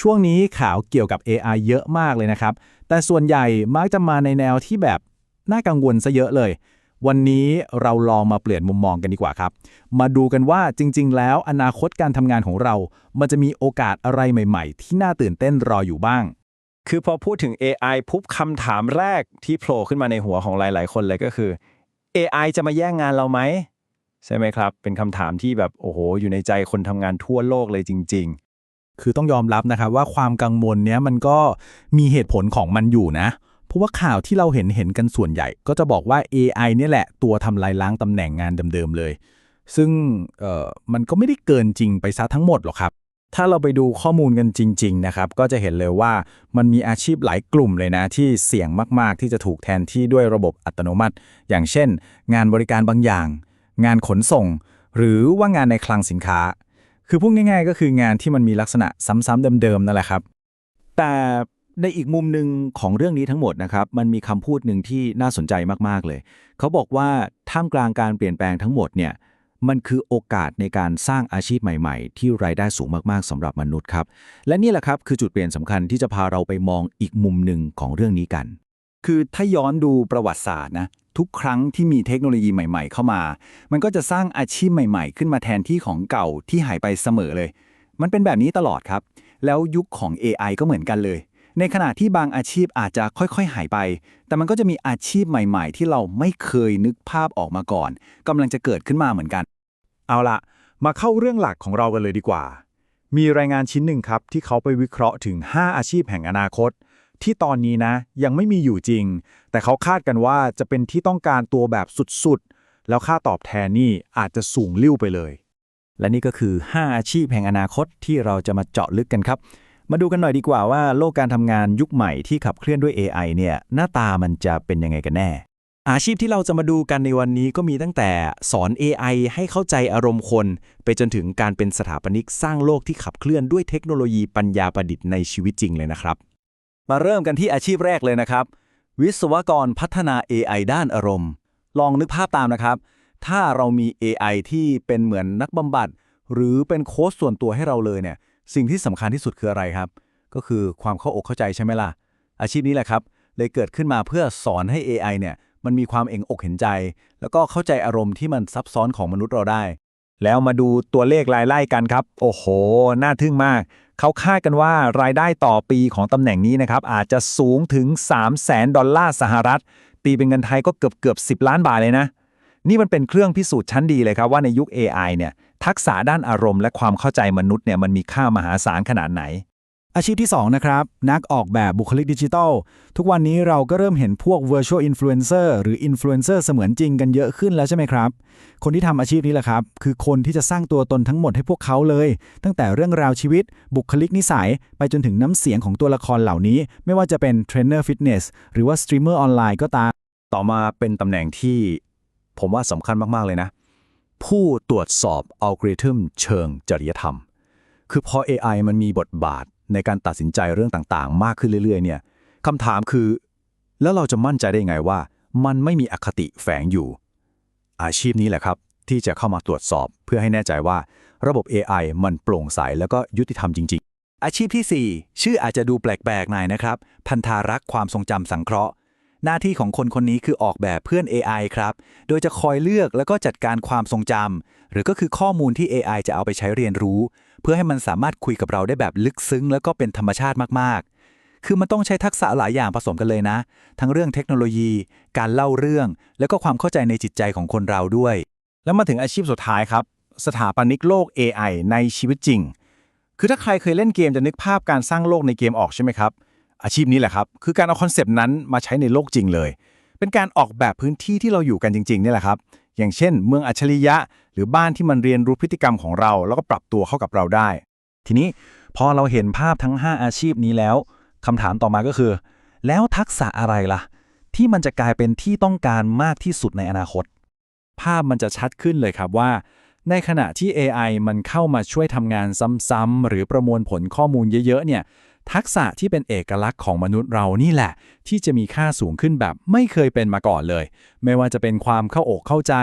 ช่วงนี้ข่าวเกี่ยวกับ AI เยอะมากเลยนะครับ แต่ส่วนใหญ่มักจะมาในแนวที่แบบน่ากังวลซะเยอะเลย วันนี้เราลองมาเปลี่ยนมุมมองกันดีกว่าครับ มาดูกันว่าจริง ๆ แล้วอนาคตการทำงานของเรา มันจะมีโอกาสอะไรใหม่ ๆ ที่น่าตื่นเต้นรออยู่บ้าง คือพอพูดถึง AI ปุ๊บคำถามแรกที่โผล่ขึ้นมาในหัวของหลาย ๆ คนเลยก็คือ AI จะมาแย่งงานเราไหมใช่ไหมครับ เป็นคำถามที่แบบโอ้โหอยู่ในใจคนทำงานทั่วโลกเลยจริง คือต้องยอมรับนะครับว่าความกังวลเนี้ยมันก็มีเหตุผลของมันอยู่นะ เพราะว่าข่าวที่เราเห็นเห็นกันส่วนใหญ่ ก็จะบอกว่า AI เนี่ยแหละตัวทำลายล้างตำแหน่งงานเดิมๆเลย ซึ่งเอ่อมันก็ไม่ได้เกินจริงไปซะทั้งหมดหรอกครับถ้าเราไปดูข้อมูลกันจริง ๆ นะครับ ก็จะเห็นเลยว่ามันมีอาชีพหลายกลุ่มเลยนะ ที่เสี่ยงมาก ๆ ที่จะถูกแทนที่ด้วยระบบอัตโนมัติ อย่างเช่น งานบริการบางอย่าง งานขนส่ง หรือว่างานในคลังสินค้า คือพูดง่ายๆ ก็คืองานที่มันมีลักษณะซ้ำๆเดิมๆนั่นแหละครับ แต่ในอีกมุมหนึ่งของเรื่องนี้ทั้งหมดนะครับ มันมีคำพูดหนึ่งที่น่าสนใจมากๆเลย เขาบอกว่าท่ามกลางการเปลี่ยนแปลงทั้งหมดเนี่ยมันคือโอกาสในการสร้างอาชีพใหม่ๆ ที่รายได้สูงมากๆสำหรับมนุษย์ครับ และนี่แหละครับคือจุดเปลี่ยนสำคัญที่จะพาเราไปมองอีกมุมหนึ่งของเรื่องนี้กัน คือถ้าย้อนดูประวัติศาสตร์นะทุกครั้งที่มีเทคโนโลยีใหม่ๆ เข้ามา มันก็จะสร้างอาชีพใหม่ๆ ขึ้นมาแทนที่ของเก่าที่หายไปเสมอเลย มันเป็นแบบนี้ตลอดครับ แล้วยุคของ AI ก็เหมือนกันเลย ในขณะที่บางอาชีพอาจจะค่อยๆ หายไป แต่มันก็จะมีอาชีพใหม่ๆ ที่เราไม่เคยนึกภาพออกมาก่อนกำลังจะเกิดขึ้นมาเหมือนกัน เอาละมาเข้าเรื่องหลักของเรากันเลยดีกว่า มีรายงานชิ้นหนึ่งครับที่เขาไปวิเคราะห์ถึง 5 อาชีพแห่งอนาคต ที่ตอนนี้นะ ยังไม่มีอยู่จริง แต่เขาคาดกันว่าจะเป็นที่ต้องการตัวแบบสุดๆ แล้วค่าตอบแทนนี่อาจจะสูงลิ่วไปเลย และนี่ก็คือ 5 อาชีพแห่งอนาคตที่เราจะมาเจาะลึกกันครับ มาดูกันหน่อยดีกว่าว่าโลกการทำงานยุคใหม่ที่ขับเคลื่อนด้วย AI เนี่ยหน้าตามันจะเป็นยังไงกันแน่อาชีพที่เราจะมาดูกันในวันนี้ก็มีตั้งแต่สอน AI ให้เข้าใจอารมณ์คน ไปจนถึงการเป็นสถาปนิกสร้างโลกที่ขับเคลื่อนด้วยเทคโนโลยีปัญญาประดิษฐ์ในชีวิตจริงเลยนะครับ มาเริ่มกันที่อาชีพแรกเลยนะครับ วิศวกรพัฒนา AI ด้านอารมณ์ ลองนึกภาพตามนะครับ ถ้าเรามี AI ที่เป็นเหมือนนักบำบัด หรือเป็นโค้ชส่วนตัวให้เราเลยเนี่ย สิ่งที่สำคัญที่สุดคืออะไรครับ ก็คือความเข้าอกเข้าใจใช่ไหมล่ะ อาชีพนี้แหละครับ เลยเกิดขึ้นมาเพื่อสอนให้ AI เนี่ย มันมีความเองอกเห็นใจ แล้วก็เข้าใจอารมณ์ที่มันซับซ้อนของมนุษย์เราได้ แล้วมาดูตัวเลขรายไล่กันครับ โอ้โห น่าทึ่งมาก เขาคาดกันว่ารายได้ต่อปีของตำแหน่งนี้นะครับอาจจะสูงถึง 3 0 0แสนดอลลาร์สหรัฐ ตีเป็นเงินไทยก็เกือบเกือบ 10 ล้านบาทเลยนะ นี่มันเป็นเครื่องพิสูจน์ชั้นดีเลยครับว่าในยุค AI เนี่ยทักษะด้านอารมณ์และความเข้าใจมนุษย์เนี่ยมันมีค่ามหาศาลขนาดไหน อาชีพที่ 2 นะครับ นักออกแบบบุคลิกดิจิทัล ทุกวันนี้เราก็เริ่มเห็นพวก virtual influencer หรือ influencer เสมือนจริงกันเยอะขึ้นแล้วใช่ไหมครับ คนที่ทำอาชีพนี้แหละครับ คือคนที่จะสร้างตัวตนทั้งหมดให้พวกเขาเลย ตั้งแต่เรื่องราวชีวิต บุคลิกนิสัย ไปจนถึงน้ำเสียงของตัวละครเหล่านี้ ไม่ว่าจะเป็นเทรนเนอร์ฟิตเนสหรือว่าสตรีมเมอร์ออนไลน์ก็ตาม ต่อมาเป็นตำแหน่งที่ผมว่าสำคัญมากๆเลยนะ ผู้ตรวจสอบอัลกอริทึมเชิงจริยธรรม คือพอ AI มันมีบทบาท ในการตัดสินใจเรื่องต่างๆ มากขึ้นเรื่อย ๆ เนี่ยคำถามคือ แล้วเราจะมั่นใจได้ไงว่า มันไม่มีอคติแฝงอยู่ อาชีพนี้แหละครับ ที่จะเข้ามาตรวจสอบ เพื่อให้แน่ใจว่า ระบบ AI มันโปร่งใสแล้วก็ยุติธรรมจริง ๆ อาชีพที่ 4 ชื่ออาจจะดูแปลกๆหน่อยนะครับ พันธารักษ์ความทรงจำสังเคราะห์หน้าที่ของคนคนนี้คือออกแบบเพื่อน AI ครับ โดยจะคอยเลือกแล้วก็จัดการความทรงจำ หรือก็คือข้อมูลที่ AI จะเอาไปใช้เรียนรู้ เพื่อให้มันสามารถคุยกับเราได้แบบลึกซึ้ง แล้วก็เป็นธรรมชาติมากๆ คือมันต้องใช้ทักษะหลายอย่างผสมกันเลยนะ ทั้งเรื่องเทคโนโลยี การเล่าเรื่อง แล้วก็ความเข้าใจในจิตใจของคนเราด้วย แล้วมาถึงอาชีพสุดท้ายครับ สถาปนิกโลก AI ในชีวิตจริง คือถ้าใครเคยเล่นเกมจะนึกภาพการสร้างโลกในเกมออกใช่ไหมครับอาชีพนี้แหละครับ คือการเอาคอนเซปต์นั้นมาใช้ในโลกจริงเลย เป็นการออกแบบพื้นที่ที่เราอยู่กันจริงๆนี่แหละครับ อย่างเช่น เมืองอัจฉริยะ หรือบ้านที่มันเรียนรู้พฤติกรรมของเรา แล้วก็ปรับตัวเข้ากับเราได้ ทีนี้พอเราเห็นภาพทั้ง 5 อาชีพนี้แล้วคำถามต่อมาก็คือ แล้วทักษะอะไรล่ะ ที่มันจะกลายเป็นที่ต้องการมากที่สุดในอนาคต ภาพมันจะชัดขึ้นเลยครับว่า ในขณะที่ AI มันเข้ามาช่วยทำงานซ้ำๆหรือประมวลผลข้อมูลเยอะๆเนี่ย ทักษะที่เป็นเอกลักษณ์ของมนุษย์เรานี่แหละ ที่จะมีค่าสูงขึ้นแบบไม่เคยเป็นมาก่อนเลย ไม่ว่าจะเป็นความเข้าอกเข้าใจ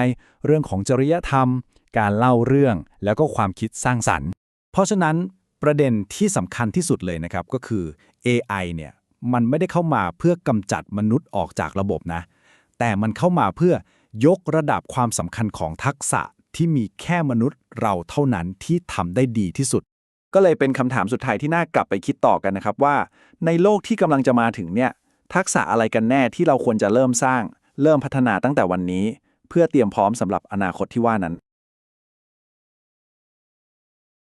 เรื่องของจริยธรรม การเล่าเรื่อง แล้วก็ความคิดสร้างสรรค์ เพราะฉะนั้นประเด็นที่สำคัญที่สุดเลยนะครับก็คือ AI เนี่ยมันไม่ได้เข้ามาเพื่อกำจัดมนุษย์ออกจากระบบนะ แต่มันเข้ามาเพื่อยกระดับความสำคัญของทักษะที่มีแค่มนุษย์เราเท่านั้นที่ทำได้ดีที่สุด ก็เลยเป็นคำถามสุดท้ายที่น่ากลับไปคิดต่อกันนะครับว่า ในโลกที่กำลังจะมาถึงเนี่ยทักษะอะไรกันแน่ที่เราควรจะเริ่มสร้าง เริ่มพัฒนาตั้งแต่วันนี้ เพื่อเตรียมพร้อมสำหรับอนาคตที่ว่านั้น